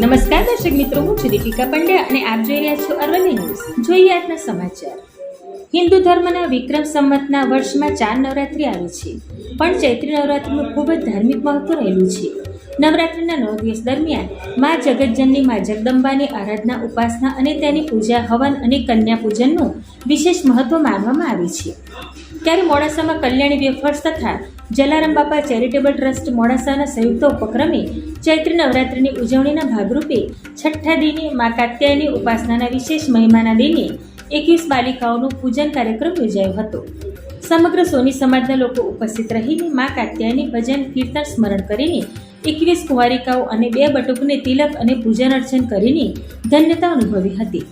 નમસ્કાર દર્શક મિત્રો, હું છું દીપિકા પંડ્યા અને આપ જોઈ રહ્યા છો અરવલ્લી ન્યૂઝ. જોઈએ આજના સમાચાર. હિન્દુ ધર્મના વિક્રમ સંવતના વર્ષમાં ચાર નવરાત્રિ આવે છે, પણ ચૈત્રી નવરાત્રિનું ખૂબ જ ધાર્મિક મહત્વ રહેલું છે. નવરાત્રિના નવ દિવસ દરમિયાન મા જગતજનની મા જગદંબાની આરાધના, ઉપાસના અને તેની પૂજા, હવન અને કન્યા પૂજનનું વિશેષ મહત્વ માનવામાં આવે છે. ત્યારે મોડાસામાં કલ્યાણી વેફર્સ તથા જલારામ બાપા ચેરિટેબલ ટ્રસ્ટ મોડાસાના સંયુક્ત ઉપક્રમે ચૈત્રી નવરાત્રિની ઉજવણીના ભાગરૂપે છઠ્ઠા દિને મા કાત્યાયની ઉપાસનાના વિશેષ મહિમાના દિને એકવીસ બાલિકાઓનું પૂજન કાર્યક્રમ યોજાયો હતો. સમગ્ર સોની સમાજના લોકો ઉપસ્થિત રહીને મા કાત્યાયની ભજન કીર્તન સ્મરણ કરીને એકવીસ કુંવારિકાઓ અને બે બટુકને તિલક અને પૂજન અર્ચન કરીને ધન્યતા અનુભવી હતી.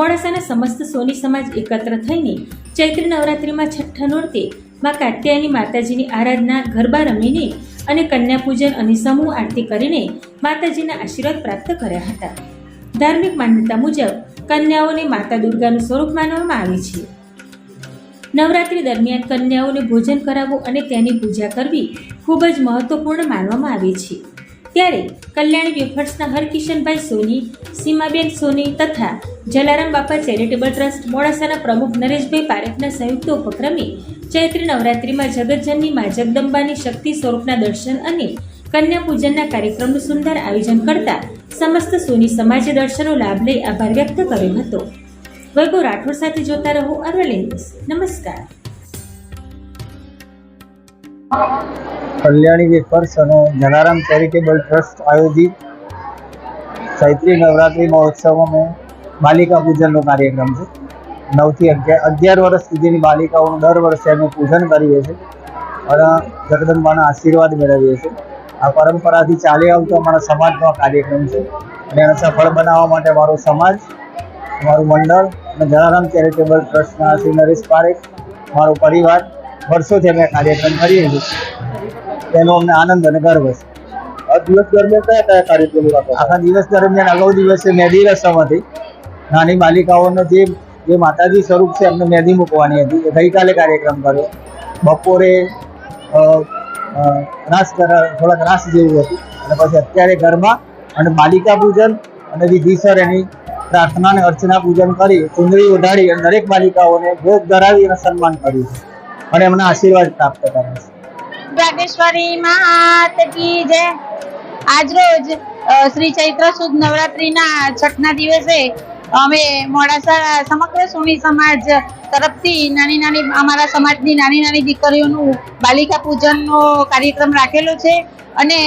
મોડાસાના સમસ્ત સોની સમાજ એકત્ર થઈને ચૈત્ર નવરાત્રિમાં છઠ્ઠા નોરતે માં કાત્યાયની માતાજીની આરાધના, ગરબા રમીને અને કન્યા પૂજન અને સમૂહ આરતી કરીને માતાજીના આશીર્વાદ પ્રાપ્ત કર્યા હતા. ધાર્મિક માન્યતા મુજબ કન્યાઓને માતા દુર્ગાનું સ્વરૂપ માનવામાં આવે છે. નવરાત્રિ દરમિયાન કન્યાઓને ભોજન કરાવવું અને તેની પૂજા કરવી ખૂબ જ મહત્વપૂર્ણ માનવામાં આવે છે. ત્યારે કલ્યાણી વેફર્સના હરકિશનભાઈ સોની, સીમાબેન સોની તથા જલારામ બાપા ચેરિટેબલ ટ્રસ્ટ, મોડાસાના પ્રમુખ નરેશભાઈ પારેખના સંયુક્ત ઉપક્રમે ચૈત્રી નવરાત્રિમાં જગતજનની મા જગદંબાની શક્તિ સ્વરૂપના દર્શન અને કન્યા પૂજનના કાર્યક્રમનું સુંદર આયોજન કરતા સમસ્ત સોની સમાજે દર્શનનો લાભ લઈ આભાર વ્યક્ત કર્યો હતો. વૈભવ રાઠોડ સાથે જોતા રહો અરવલ્લી ન્યૂઝ. નમસ્કાર. કલ્યાણી વેફર્સ અને જલારામ ચેરિટેબલ ટ્રસ્ટ આયોજિત ચૈત્રી નવરાત્રિ મહોત્સવમાં મેં બાલિકા પૂજનનો કાર્યક્રમ છે. નવથી અગિયાર અગિયાર વર્ષ સુધીની બાલિકાઓનું દર વર્ષે અમે પૂજન કરીએ છીએ અને જગદંબાના આશીર્વાદ મેળવીએ છીએ. આ પરંપરાથી ચાલી આવતો અમારા સમાજનો કાર્યક્રમ છે અને એને સફળ બનાવવા માટે મારો સમાજ, મારું મંડળ અને જલારામ ચેરિટેબલ ટ્રસ્ટના શ્રી નરેશ પારેખ, મારો પરિવાર વર્ષોથી અમે કાર્યક્રમ કરીએ છીએ. તેનો અમને આનંદ અને ગર્વ છે. આ દિવસ દરમિયાન કયા કયા કાર્યક્રમો આખા દિવસ દરમિયાન અગાઉ દિવસે મહેંદી રસમ હતી નાની બાલિકાઓનો જે જે માતાજી સ્વરૂપ છે એમને મહેંદી મૂકવાની હતી. એ ગઈકાલે કાર્યક્રમ કર્યો. બપોરે રાસ થોડાક રાસ જેવું હતું. અને પછી અત્યારે ઘરમાં અને બાલિકા પૂજન અને વિધિસર એની પ્રાર્થના અને અર્ચના પૂજન કરી ચુંદડી ઉઢાડી અને દરેક બાલિકાઓને ભોગ ધરાવી અને સન્માન કર્યું છે. અને એમના આશીર્વાદ પ્રાપ્ત કરે છે. જાગેશ્વરી માત કી જય. આજરોજ શ્રી ચૈત્ર સુદ નવરાત્રીના છઠના દિવસે અમે મોડાસા સમગ્ર સોની સમાજ તરફથી નાની નાની, અમારા સમાજની નાની નાની દીકરીઓનું બાલિકા પૂજનનો કાર્યક્રમ રાખેલો છે અને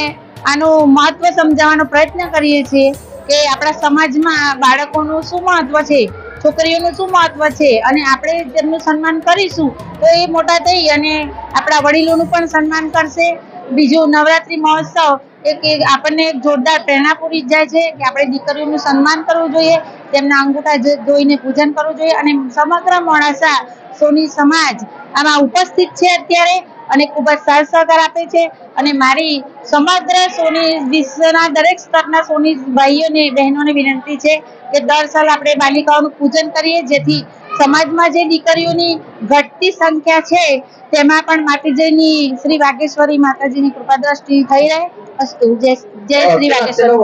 આનું મહત્વ સમજાવવાનો પ્રયત્ન કરીએ છીએ કે આપણા સમાજમાં બાળકોનું શું મહત્વ છે? છોકરીઓનું શું મહત્વ છે? અને આપણે તેમનું સન્માન કરીશું તો એ મોટા થઈ અને આપણા વડીલોનું પણ સન્માન કરશે. બીજું નવરાત્રિ મહોત્સવ, એક આપણને એક જોરદાર પ્રેરણા પૂરી જાય છે કે આપણે દીકરીઓનું સન્માન કરવું જોઈએ, તેમના અંગૂઠા જોઈને પૂજન કરવું જોઈએ અને સમગ્ર મોડાસા સોની સમાજ આમાં ઉપસ્થિત છે અત્યારે. અને ખૂબ જ સાથ સહકાર આપે છે. અને મારી સમગ્ર સોની વિશ્વના દરેક સ્તરના સોની ભાઈઓને બહેનોને વિનંતી છે કે દર સાલ આપણે બાલિકાઓનું પૂજન કરીએ જેથી સમાજમાં જે દીકરીઓની ઘટતી સંખ્યા છે તેમાં પણ માતાજીની શ્રી વાગેશ્વરી માતાજીની કૃપા દ્રષ્ટિ થઈ રહે. અસ્તુ જય જય શ્રી વાગેશ્વરી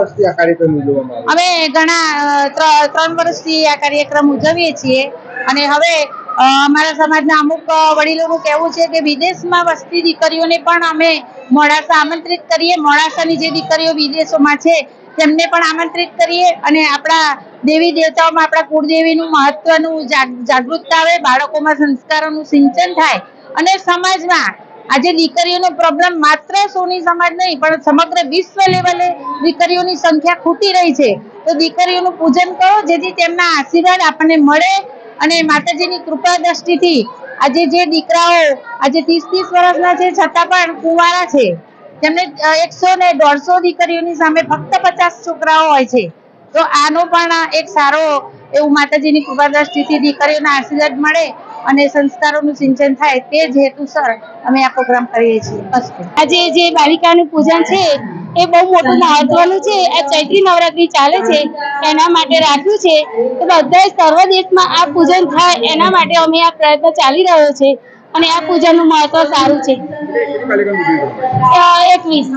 અમે ઘણા ત્રણ વર્ષથી આ કાર્યક્રમ ઉજવીએ છીએ. અને હવે અમારા સમાજના અમુક વડીલોનું કહેવું છે કે વિદેશમાં વસતી દીકરીઓને પણ અમે મોડાસા આમંત્રિત કરીએ. મોડાસાની જે દીકરીઓ વિદેશોમાં છે, તેમને પણ આમંત્રિત કરીએ અને આપણા દેવી દેવતાઓમાં આપણા કુળદેવીનું મહત્વનું જાગૃતતા આવે, બાળકોમાં સંસ્કારોનું સિંચન થાય અને સમાજમાં આજે દીકરીઓનો પ્રોબ્લેમ માત્ર સોની સમાજ નહીં, પણ સમગ્ર વિશ્વ લેવલે દીકરીઓની સંખ્યા ખૂટી રહી છે. તો દીકરીઓનું પૂજન કરો, જેથી તેમના આશીર્વાદ આપણને મળે અને માતાજીની કૃપા દ્રષ્ટિથી આજે જે દીકરાઓ આજે ત્રીસ ત્રીસ વર્ષના છે, છતાં પણ કુંવારા છે. તેમને એકસો ને દોઢસો દીકરીઓની સામે ફક્ત પચાસ છોકરાઓ હોય છે. તો આનો પણ એક સારો એવું માતાજીની કૃપા દ્રષ્ટિથી દીકરીઓના આશીર્વાદ મળે અને સંસ્કારોનું સિંચન થાય તે જ હેતુસર અમે આ પ્રોગ્રામ કરીએ છીએ. આજે જે બાલિકાનું પૂજન છે એ બહુ મોટું મહત્વનું છે. આ ચૈત્રી નવરાત્રી ચાલે છે. એના માટે રાખ્યું છે. તો બધા સર્વ દેશમાં આ પૂજન થાય એના માટે અમે આ પ્રયત્ન ચાલી રહ્યો છે. અને આ પૂજનનું મહત્વ સારું છે. એકવીસ.